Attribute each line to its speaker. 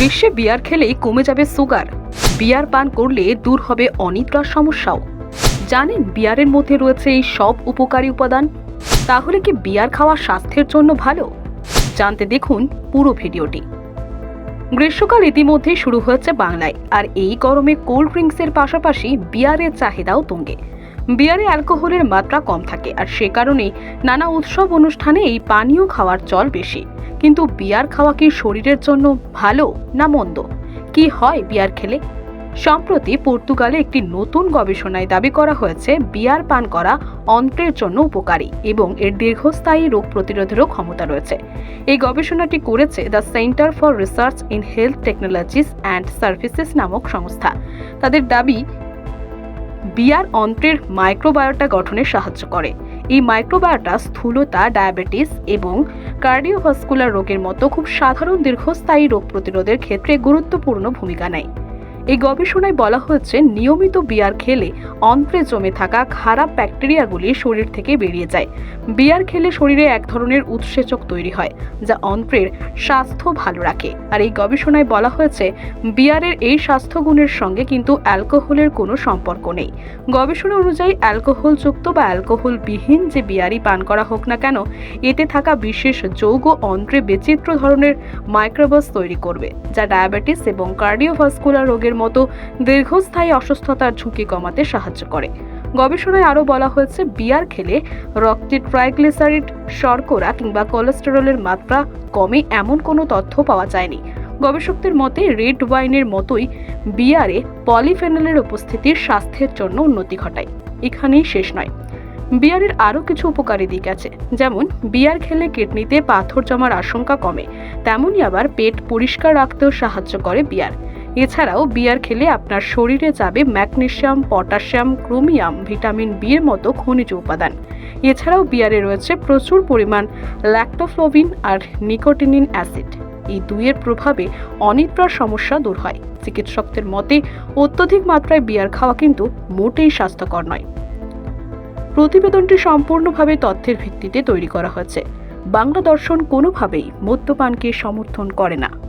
Speaker 1: গ্রীষ্মে বিয়ার খেলেই কমে যাবে সুগার। বিয়ার পান করলে দূর হবে অনিদ্রার সমস্যাও। জানেন বিয়ারের মধ্যে রয়েছে এই সব উপকারী উপাদান? তাহলে কি বিয়ার খাওয়া স্বাস্থ্যের জন্য ভালো? জানতে দেখুন পুরো ভিডিওটি। গ্রীষ্মকাল ইতিমধ্যেই শুরু হয়েছে বাংলায়, আর এই গরমে কোল্ড ড্রিঙ্কসের পাশাপাশি বিয়ারের চাহিদাও তুঙ্গে। বিয়ারে অ্যালকোহলের মাত্রা কম থাকে আর সে কারণেই নানা উৎসব অনুষ্ঠানে এই পানীয় খাওয়ার চল বেশি। কিন্তু বিয়ার খাওয়া কি শরীরের জন্য ভালো না মন্দ? কি হয় বিয়ার খেলে? সম্প্রতি পর্তুগালে একটি নতুন গবেষণায় দাবি করা হয়েছে, বিয়ার পান করা অন্ত্রের জন্য উপকারী এবং এর দীর্ঘস্থায়ী রোগ প্রতিরোধেরও ক্ষমতা রয়েছে। এই গবেষণাটি করেছে the centre for research in health technologies and services নামক সংস্থা। তাদের দাবি বিয়ার অন্ত্রের মাইক্রোবায়োটা গঠনে সাহায্য করে। এই মাইক্রোবায়োটা স্থূলতা, ডায়াবেটিস এবং কার্ডিওভাস্কুলার রোগের মতো খুব সাধারণ দীর্ঘস্থায়ী রোগ প্রতিরোধের ক্ষেত্রে গুরুত্বপূর্ণ ভূমিকা নেয়। এই গবেষণায় বলা হয়েছে নিয়মিত বিয়ার খেলে অন্ত্রে জমে থাকা খারাপ ব্যাকটেরিয়াগুলি শরীর থেকে বেরিয়ে যায়। বিয়ার খেলে শরীরে এক ধরনের উৎসেচক তৈরি হয়, যা অন্ত্রের স্বাস্থ্য ভালো রাখে। আর এই গবেষণায় বলা হয়েছে, বিয়ারের এই স্বাস্থ্যগুণের সঙ্গে কিন্তু অ্যালকোহলের কোনো সম্পর্ক নেই। গবেষণা অনুযায়ী, অ্যালকোহলযুক্ত বা অ্যালকোহলবিহীন যে বিয়ারই পান করা হোক না কেন, এতে থাকা বিশেষ যৌগ অন্ত্রে বিচিত্র ধরনের মাইক্রোবাস তৈরি করবে, যা ডায়াবেটিস এবং কার্ডিওভাস্কুলার রোগের মতো দীর্ঘস্থায়ী অসুস্থতার ঝুঁকি কমাতে সাহায্য করে। গবেষণায় আরও বলা হয়েছে, বিয়ার খেলে রক্তে ট্রাইগ্লিসারিড, শর্করা কিংবা কোলেস্টেরলের মাত্রা কমে এমন কোনো তথ্য পাওয়া যায়নি। গবেষকদের মতে, রেড ওয়াইনের মতোই বিয়ারে পলিফেনলের উপস্থিতি স্বাস্থ্যের জন্য উন্নতি ঘটায়। এখানেই শেষ নয়। বিয়ারের আরও কিছু উপকারী দিক আছে। যেমন, বিয়ার খেলে কিডনিতে পাথর জমার আশঙ্কা কমে, তেমনই আবার পেট পরিষ্কার রাখতেও সাহায্য করে বিয়ার। এছাড়াও বিয়ার খেলে আপনার শরীরে যাবে magnesium, potassium, chromium, vitamin B এর মতো খনিজ উপাদান। এছাড়াও বিয়ারে রয়েছে প্রচুর পরিমাণ ল্যাক্টোফ্লোভিন আর নিকোটিনিন অ্যাসিড এই দুইয়ের প্রভাবে অনিদ্রার সমস্যা দূর হয়। চিকিৎসকদের মতে, অত্যধিক মাত্রায় বিয়ার খাওয়া কিন্তু মোটেই স্বাস্থ্যকর নয়। প্রতিবেদনটি সম্পূর্ণভাবে তথ্যের ভিত্তিতে তৈরি করা হয়েছে। বাংলা দর্শন কোনোভাবেই মদ্যপানকে সমর্থন করে না।